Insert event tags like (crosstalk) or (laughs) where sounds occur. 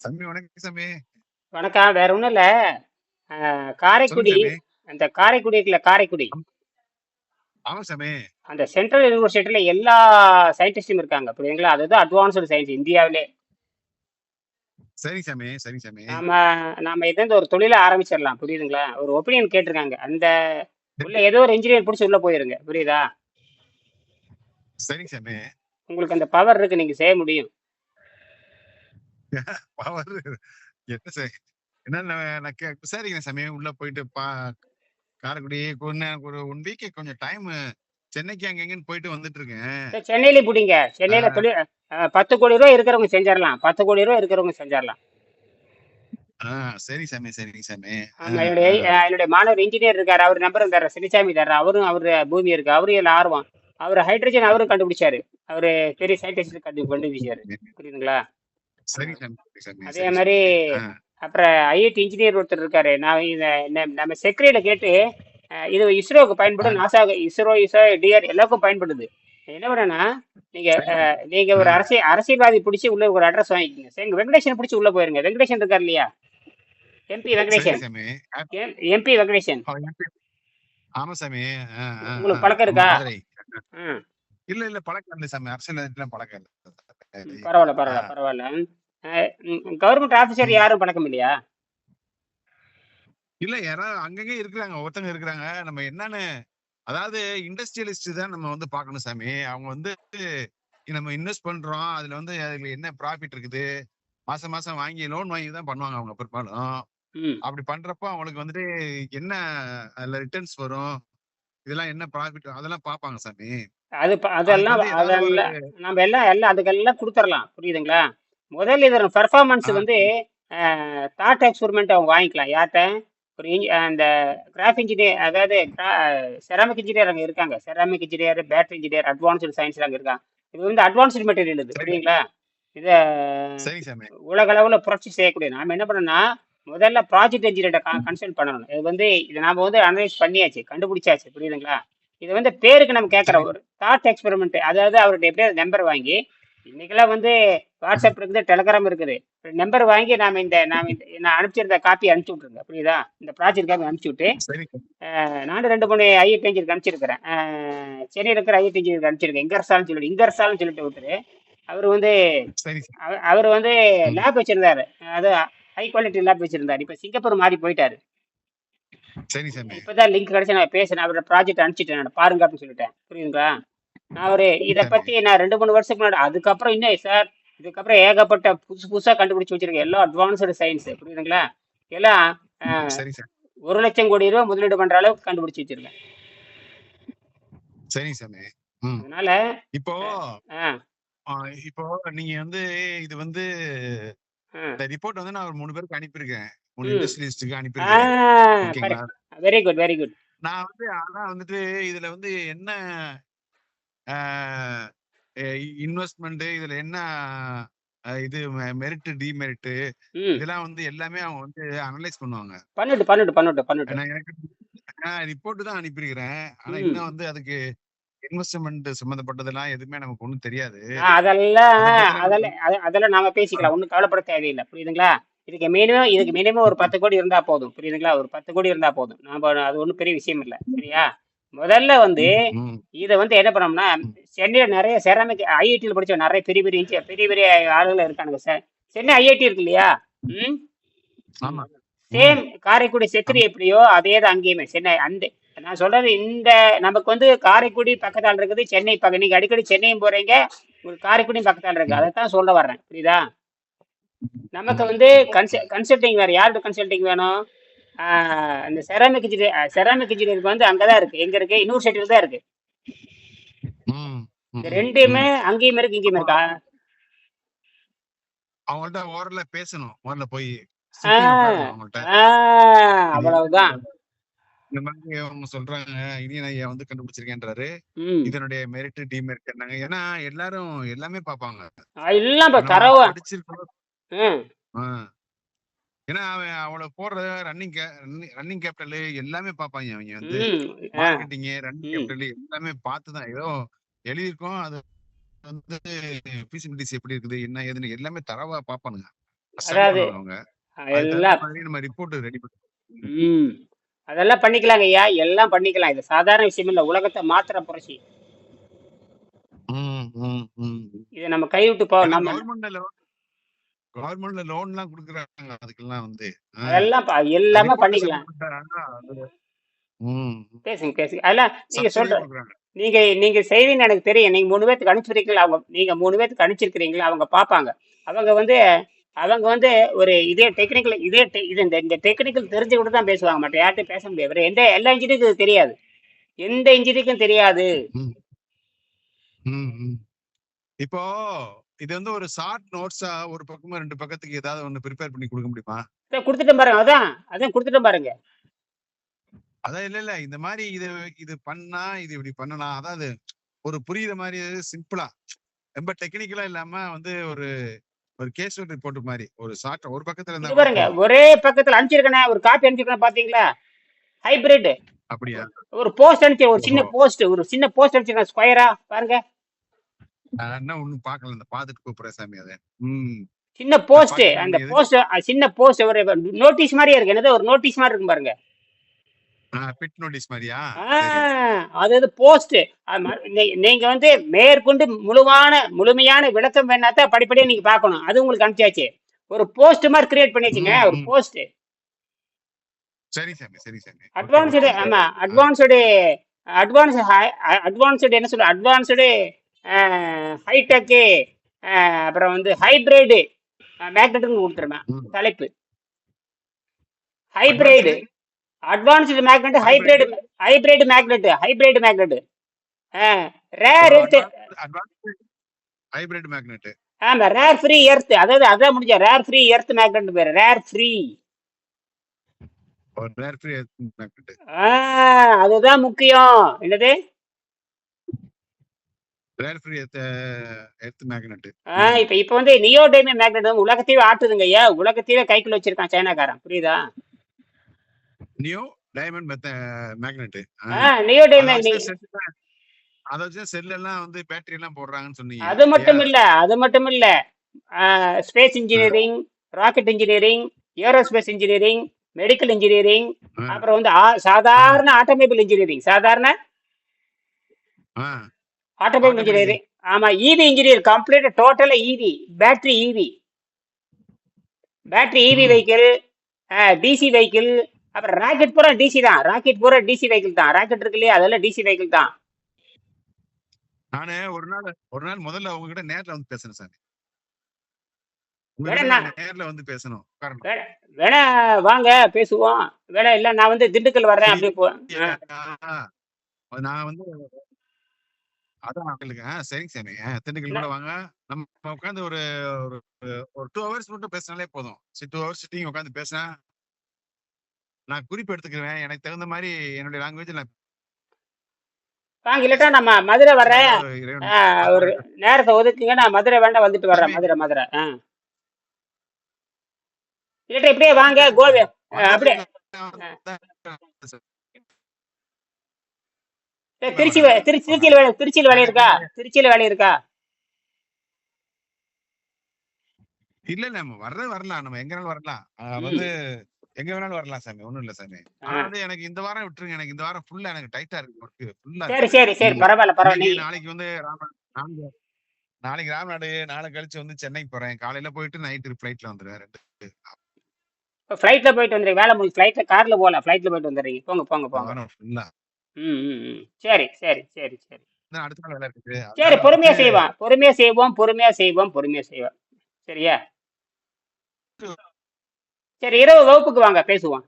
சாமி வணக்கம் சாமி. வணக்கம் வேற ஒன்றும் இல்லை. சொல்லுங்க காரைக்குடி. சாமி. அந்த காரைக்குடி இருக்குல்ல காரைக்குடி. ஆமா. சாமி. அந்த சென்ட்ரல் யூனிவர்சிட்டியில் எல்லா சயின்டிஸ்டும் இருக்காங்க புரியுதுங்களா? அதுதான் அட்வான்ஸ்டு சயின்ஸ் இந்தியாவிலே. சரி சாமி சரி சாமி. நாம நாம இதை ஒரு தொழிலை ஆரம்பிச்சிடலாம் புரியுதுங்களா? ஒரு ஒப்பீனியன் கேட்டிருக்காங்க. அந்த உள்ள ஏதோ ஒரு இன்ஜினியர் பிடிச்சி உள்ள போயிருங்க புரியுதா? சரி சாமி. உங்களுக்கு அந்த பவர் இருக்கு நீங்க செய்ய முடியும். (laughs) பவர் என்ன சார்? என்ன நான் விசாரிக்கிறேன் சாமி உள்ள போயிட்டு பா காரைக்குடி கொஞ்சம் ஒரு ஒன் வீக் கொஞ்சம் டைம் சென்னைக்கு அங்க எங்கன்னு போயிட்டு வந்துட்டு இருக்கேன் சரி, சென்னையில பிடிங்க. சென்னையில தொழில் அஹ், பத்து கோடி ரூபா இருக்கிறவங்க செஞ்சிடலாம் பத்து கோடி ரூபா இருக்கிறவங்க செஞ்சிடலாம் ஆ சரி சாமி சரி சாமி. என்னுடைய அஹ், என்னுடைய மாணவர் இன்ஜினியர் இருக்காரு. அவர் நம்பர் தர்ற சினிசாமி தர்ற. அவரும் அவரு பூமி இருக்கு. அவரும் இதுல ஆர்வம். அவர் ஹைட்ரஜன் அவரும் கண்டுபிடிச்சாரு. அவரு பெரிய சயின்டிஸ்ட் கண்டு கண்டுபிடிச்சாரு. (laughs) புரியுதுங்களா? சரி சாமி அதே மாதிரி. அப்புறம் ஐஐடி இன்ஜினியர் ஒருத்தர் இருக்காரு. நான் இத நம்ம- செக்ரேல கேட்டு இது இஸ்ரோவுக்கு பயன்படும் நாசா இஸ்ரோ இஸ்ரோ டிஆர் எல்லாருக்கும் பயன்படுது. என்ன பண்ணனா நீங்க நீங்க ஒரு அரசியல் அரசியல்வாதி பிடிச்சி உள்ள ஒரு அட்ரஸ் வாங்கிக்கோங்க. சரி வெங்கடேஷன் பிடிச்சி உள்ள போயிருங்க. வெங்கடேஷன் இருக்கார் இல்லையா? எம்பி வெங்கடேஷன். எம்பி வெங்கடேஷன். ஆமா சாமி. உங்களுக்கு. பழக்கம் இருக்கா? இல்ல இல்ல பழக்கம் இல்லை சாமி. அரசியல் பழக்கம் இல்லை. பரவாயில்ல பரவாயில்ல பரவாயில்ல. கவர்மெண்ட் ஆஃபீஸர் யாரும் பழக்கம் இல்லையா? இல்ல யாராவது அங்கங்க இருக்கிறாங்க ஒருத்தங்க இருக்கிறாங்க. நம்ம என்னன்னு அதாவது இண்டஸ்ட்ரியலிஸ்ட் தான் நம்ம வந்து பார்க்கணும் சாமி. அவங்க வந்து நம்ம இன்வெஸ்ட் பண்றோம் அதுல வந்து அதுல என்ன ப்ராஃபிட் இருக்குது? மாசம் மாசம் வாங்கி லோன் வாங்கி தான் பண்ணுவாங்க அவங்க பெரும்பாலும். அப்படி பண்றப்போ அவங்களுக்கு வந்துட்டு என்ன அதுல ரிட்டர்ன்ஸ் வரும்? இதெல்லாம் என்ன ப்ராஃபிட் அதெல்லாம் பார்ப்பாங்க சாமி. அது அதெல்லாம் நம்ம எல்லாம் எல்லாம் அதுக்கெல்லாம் கொடுத்துடலாம். புரியுதுங்களா? முதல்ல இதோட பெர்ஃபார்மன்ஸ். வந்து தாட் எக்ஸ்பெரிமெண்ட் அவங்க வாங்கிக்கலாம். யார்கிட்ட? ஒரு அந்த கிராஃப் இன்ஜினியர் அதாவது செராமிக் இன்ஜினியர் அங்கே இருக்காங்க. Ceramic engineer battery engineer advanced science அங்கே இருக்காங்க. இது வந்து அட்வான்ஸ்டு மெட்டீரியல் இது. சரி. புரியுங்களா இதை உலக அளவில் புரட்சி செய்யக்கூடிய நாம என்ன பண்ணணும்னா முதல்ல ப்ராஜெக்ட் இன்ஜினியர்ட்ட கன்சல்ட் பண்ணணும். இது வந்து இது நாம வந்து அனலைஸ் பண்ணியாச்சு கண்டுபிடிச்சாச்சு. புரியுதுங்களா? இது வந்து பேருக்கு நம்ம கேட்குறோம் ஒரு தாட் எக்ஸ்பெரிமெண்ட் அதாவது அவர்கிட்ட எப்படியாவது நம்பர் வாங்கி இன்னைக்கெல்லாம் வந்து வாட்ஸ்அப் இருக்குது டெலகிராம் இருக்குது. நம்பர் வாங்கி நாம இந்த நாம இந்த நான் அனுப்பிச்சிருந்த காப்பி அனுப்பிச்சு விட்ருங்க புரியுதா? இந்த ப்ராஜெக்ட் காப்பி அனுப்பிச்சு விட்டு சரி நானும் ரெண்டு மூணு ஐஐடி இன்ஜினியருக்கு அனுப்பிச்சிருக்கிறேன். சென்னையில் இருக்கிற ஐஐடி இன்ஜினியருக்கு அனுப்பிச்சிருக்கேன். இங்கர்சால்னு சொல்லிட்டு இங்கர்சால்னு சொல்லிட்டு ஒருத்தர் அவர் வந்து சரி. அவர் வந்து லேப் வச்சிருந்தாரு. அது ஹை குவாலிட்டி லேப் வச்சிருந்தாரு. இப்ப சிங்கப்பூர் மாறி போயிட்டாரு. சரி சாமி. இப்பதான் லிங்க் கிடைச்சு நான் பேசினேன் அவரோட ப்ராஜெக்ட் அனுப்பிச்சிட்டேன். நான் பாருங்க அப்படின்னு சொல்லிட்டேன். புரியுதுங்களா? நான் ஒரு இதை பத்தி நான் ரெண்டு மூணு வருஷத்துக்கு முன்னாடி அதுக்கப்புறம் இன்னும் சார் இதுக்கப்புறம் ஏகப்பட்ட புதுசு புதுசா கண்டுபிடிச்சு வச்சிருக்கேன். எல்லாம் அட்வான்ஸ்டு சயின்ஸ் புரியுதுங்களா? எல்லாம் ஒரு லட்சம் கோடி ரூபாய் முதலீடு பண்ற அளவுக்கு கண்டுபிடிச்சு வச்சிருக்கேன். சரி சாமி அதனால இப்போ இப்போ நீங்க வந்து இது வந்து இந்த ரிப்போர்ட் வந்து நான் ஒரு மூணு பேருக்கு அனுப்பியிருக்கேன். மூணு. இண்டஸ்ட்ரியலிஸ்டுக்கு அனுப்பியிருக்கேன். வெரி குட் வெரி குட் நான் வந்து ஆனா வந்துட்டு இதுல வந்து என்ன இன்வெஸ்ட்மெண்ட் இதுல என்ன இது மெரிட் டிமெரிட் இதெல்லாம் வந்து எல்லாமே அவங்க வந்து அனலைஸ் பண்ணுவாங்க. பண்ணிட்டு பண்ணிட்டு பண்ணிட்டு பண்ணிட்டு. நான் எனக்கு ரிப்போர்ட் தான் அனுப்பியிருக்கிறேன். ஆனா. இன்னும் வந்து அதுக்கு இன்வெஸ்ட்மெண்ட் சம்பந்தப்பட்டதெல்லாம் எதுவுமே நமக்கு ஒண்ணும் தெரியாது. அதெல்லாம் அதெல்லாம் அத- அதெல்லாம் நாம பேசிக்கலாம். ஒன்றும் கவலைப்பட தேவையில்லை. புரியுதுங்களா? இதுக்கு மினிமம் இதுக்கு மினிமம் ஒரு (laughs) பத்து கோடி இருந்தா போதும். புரியுதுங்களா? ஒரு பத்து கோடி இருந்தா போதும். நாம அது ஒன்றும் பெரிய விஷயம் இல்லை. சரியா? முதல்ல வந்து இதை வந்து என்ன பண்ணோம்னா சென்னையில் நிறைய செராமிக் ஐஐடியில் படிச்ச நிறைய பெரிய பெரிய பெரிய பெரிய ஆளுகள் இருக்கானுங்க சார் சென்னை ஐஐடி இருக்கு இல்லையா? ம்? சேம் காரைக்குடி செத்திரி எப்படியோ அதே தான் அங்கேயுமே சென்னை அந்த நான் சொல்றது இந்த நமக்கு வந்து காரைக்குடி பக்கத்தால் இருக்குது சென்னை பக்கம் நீங்க அடிக்கடி சென்னையும் போறீங்க உங்களுக்கு காரைக்குடியும் பக்கத்தால் இருக்கு. அதை தான் சொல்ல வர்றேன். புரியுதா? நமக்கு வந்து கன்சல் கன்சல்டிங் வேற யாருக்கு கன்சல்டிங் வேணும்? இந்த செராமிக் இன்ஜினியர் செராமிக் இன்ஜினியருக்கு வந்து அங்கதான் இருக்கு. எங்க இருக்கு? யூனிவர்சிட்டியில தான் இருக்கு. இந்த ரெண்டுமே. அங்கேயும் இருக்கு இங்கேயும் இருக்கா? அவங்கள்ட்ட ஓரல பேசணும். ஓரல போய் அவ்வளவுதான். இந்த மாதிரி அவங்க சொல்றாங்க. இனியன் ஐயா வந்து கண்டுபிடிச்சிருக்கேன்றாரு. இதனுடைய மெரிட் டிமெரிட் என்னங்க? ஏன்னா எல்லாரும் எல்லாமே பார்ப்பாங்க. எல்லாம் படிச்சிருக்கோம். ஏன்னா அவன் அவளை போடுற ரன்னிங் ரன்னிங் கேபிட்டல் எல்லாமே பார்ப்பாங்க. அவங்க வந்து மார்க்கெட்டிங் ரன்னிங் கேபிட்டல் எல்லாமே பார்த்து தான் ஏதோ எழுதியிருக்கோம். அது வந்து ஃபீசிபிலிட்டிஸ் எப்படி இருக்குது என்ன ஏதுன்னு எல்லாமே தரவா பார்ப்பானுங்க. பண்ணணும் அவங்க நம்ம ரிப்போர்ட் ரெடி பண்ணி ம். அதெல்லாம் பண்ணிக்கலாங்க ஐயா. எல்லாம் பண்ணிக்கலாம். இது சாதாரண விஷயம் இல்லை. உலகத்தை மாத்திர புரட்சி. இதை நம்ம கைவிட்டு போ ஏன்னா நம்ம கவர்மெண்ட்ல லோன் எல்லாம் கொடுக்குறாங்க. அதுக்கெல்லாம் வந்து அதெல்லாம் எல்லாமே பண்ணிக்கலாம். submit பண்ணிட்டா அது- ம், பேசுங்க பேசுங்க. அதெல்லாம் நீங்க சொல்ற நீங்க நீங்க செய்தின்னு எனக்கு தெரியும். நீங்க மூணு பேத்துக்கு அனுப்பிச்சிருக்கீங்களா? அவங்க நீங்க மூணு பேத்துக்கு அனுப்பிச்சிருக்கிறீங்களா? அவங்க பார்ப்பாங்க அவங்க வந்து அவங்க வந்து ஒரு இதே டெக்னிக்கல் இதே இது இந்த இந்த டெக்னிக்கல் தெரிஞ்சுக்கிட்டு தான் பேசுவாங்க. மற்ற யார்கிட்டயும் பேச முடியாது. வேற எந்த எல்லா இன்ஜினியருக்கும் இது தெரியாது. எந்த இன்ஜினியருக்கும் தெரியாது. இப்போ இது வந்து ஒரு ஷார்ட் நோட்ஸா ஒரு பக்கமா ரெண்டு பக்கத்துக்கு ஏதாவது ஒண்ணு ப்ரிப்பேர் பண்ணி கொடுக்க முடியுமா? கொடுத்துட்டேன் பாருங்க அதான் அதான் கொடுத்துட்டேன் பாருங்க. அதான் இல்ல இல்ல. இந்த மாதிரி இது இது பண்ணா இது இப்படி பண்ணலாம் அதாவது ஒரு புரியுற மாதிரி சிம்பிளா ரொம்ப டெக்னிக்கலா இல்லாம வந்து ஒரு ஒரு கேஸ் ரிப்போர்ட் மாதிரி ஒரு ஷார்ட் ஒரு பக்கத்துல இருந்தா பாருங்க. ஒரே பக்கத்துல அனுப்பிச்சிருக்கேனே ஒரு காப்பி அனுப்பிச்சிருக்கேன் பாத்தீங்களா? ஹைபிரிட் அப்படியா? ஒரு போஸ்ட் அனுப்பிச்சு ஒரு சின்ன. போஸ்ட் ஒரு சின்ன போஸ்ட் அனுப்பிச்சிருக்கேன் ஸ்கொயரா பாருங்க. நான் ஒண்ணும் பாக்கல இந்த பாத்துட்டு கூப்பிடுறேன் சாமி அதை. ம். சின்ன போஸ்ட் அந்த எது போஸ்ட் சின்ன போஸ்ட் ஒரு நோட்டீஸ் மாதிரியே இருக்கு. என்னது? ஒரு நோட்டீஸ் மாதிரி இருக்கும் பாருங்க. பிட் நோட்டீஸ் மாதிரியா? ஆ, சரி. அது போஸ்ட் நீங்க வந்து மேற்கொண்டு முழுவான முழுமையான விளக்கம் வேணாதான் படிப்படியா நீங்க பார்க்கணும். அது உங்களுக்கு அனுப்பிச்சாச்சு. ஒரு போஸ்ட் மாதிரி கிரியேட் பண்ணி வச்சுங்க ம், ஒரு ம். போஸ்ட் சரி சாமி சரி சாமி. ஓகே அட்வான்ஸ்டு ஓகே ஆமா அட்வான்ஸ்டு அட்வான்ஸ் அட்வான்ஸ்டு என்ன சொல்ற அட்வான்ஸ்டு ஹைடெக்கு அப்புறம் வந்து ஹைபிரிடு மேக்னெட்னு கொடுத்துருவேன். தலைப்பு. Hybrid advanced magnet hybrid hybrid magnet hybrid magnet rare earth hybrid magnet ஆமா ரேர் ஃப்ரீ எர்த் அதாவது அதான் முடிஞ்ச ரேர் ஃப்ரீ எர்த் மேக்னெட் பேரு. Rare free rare free magnet அதுதான் முக்கியம். என்னது? Rare free earth earth magnet ஆ, இப்ப இப்ப வந்து நியோடைமே மேக்னெட் வந்து உலகத்தையே ஆட்டுதுங்க ஐயா. உலகத்தையே கைக்குள்ள வச்சிருக்கான் சைனாக்காரன். புரியுதா? நியூ டைமண்ட் மெத்த மேக்னெட் ஆ. நியோடைமே அதை நீ வச்சு செல் அதை வச்சு செல் எல்லாம் வந்து பேட்டரி எல்லாம் போடுறாங்கன்னு சொன்னீங்க. அது இல்லையா மட்டும் இல்ல அது மட்டும் இல்ல. Space engineering rocket engineering aerospace engineering medical engineering ஆ, அப்புறம் வந்து ஆ- ஆ, சாதாரண ஆட்டோமொபைல் இன்ஜினியரிங் சாதாரண? ஆ, ஆட்டோமொபைல் ஆட்டோமொபைல் இன்ஜினியரிங் ஆமா இவி இன்ஜினியர். கம்ப்ளீட் டோட்டலா இவி பேட்டரி இவி பேட்டரி ம். வெஹிக்கிள் டிசி வெஹிக்கிள் அப்புறம் ராக்கெட் பூரா டிசி தான். ராக்கெட் பூரா டிசி வெஹிக்கிள் தான். ராக்கெட் இருக்கு இல்லையா? அதெல்லாம் டிசி வெஹிக்கிள் தான். நானு ஒரு நாள் ஒரு நாள் முதல்ல உங்ககிட்ட நேர்ல வந்து நான் நான் நேர்ல வந்து பேசணும். வேணா வாங்க பேசுவோம். வேணா இல்ல நான் வந்து திண்டுக்கல் வர்றேன். அப்படி நான் வந்து அதான் உங்களுக்கு ஆ சரிங்க சாமி ஆ, திண்டுக்கல் கூட வாங்க நம்ம உட்காந்து ஒரு ஒரு ஒரு டூ ஹவர்ஸ் மட்டும் பேசினாலே போதும். சரி டூ ஹவர்ஸ் சிட்டிங் உட்காந்து பேசினா நான் குறிப்பு எடுத்துக்கிறேன் எனக்கு தகுந்த மாதிரி என்னுடைய லாங்குவேஜ் நான் வாங்க இல்லாட்டா நம்ம மதுரை வர்றேன் ஏதாவது இறைவன். ஆ, ஒரு பார்த்து நேரத்தை ஒதுக்குங்க. நான் மதுரை வேண்டாம் வந்துட்டு வர்றேன். சாமி மதுரை மதுரை. ஆ. இல்லாட்டா இப்படியே வாங்க. கோவை ஆ, அப்படியே. ஆ. திருச்சி திருச்சி திருச்சியில் வேலை திருச்சியில் வேலை இருக்கா? திருச்சியில் வேலை இருக்கா? இல்ல இல்ல நம்ம வர்றது வரலாம். நம்ம எங்க வேணாலும் வரலாம். வந்து எங்க வேணாலும் வரலாம் சாமி. ஒண்ணும் இல்ல சாமி. வந்து எனக்கு இந்த வாரம் விட்டுருங்க. எனக்கு இந்த வாரம் ஃபுல்லா எனக்கு டைட்டா இருக்கு ஒர்க் ஃபுல்லா சரி சரி சரி. பரவாயில்ல பரவாயில்ல. நாளைக்கு வந்து ராம நாளைக்கு நாளைக்கு ராம்நாடு நாளை கழிச்சு வந்து சென்னைக்கு போறேன். காலையில போயிட்டு நைட்டு ஃபிளைட்ல வந்துருவேன் ரெண்டு ஃப்ளைட்ல போயிட்டு வந்துடுங்க வேலை முடிஞ்சு ஃப்ளைட்ல கார்ல போகலாம். ஃப்ளைட்ல போயிட்டு வந்துடுறீங்க போங்க போங்க போங்க. ஃபுல்லா ம் ம் ம். சரி சரி சரி சரி. சரி பொறுமையா செய்வோம் பொறுமையா செய்வோம் பொறுமையா செய்வோம் பொறுமையா செய்வோம் சரியா? சரி இரவு வகுப்புக்கு வாங்க பேசுவோம்.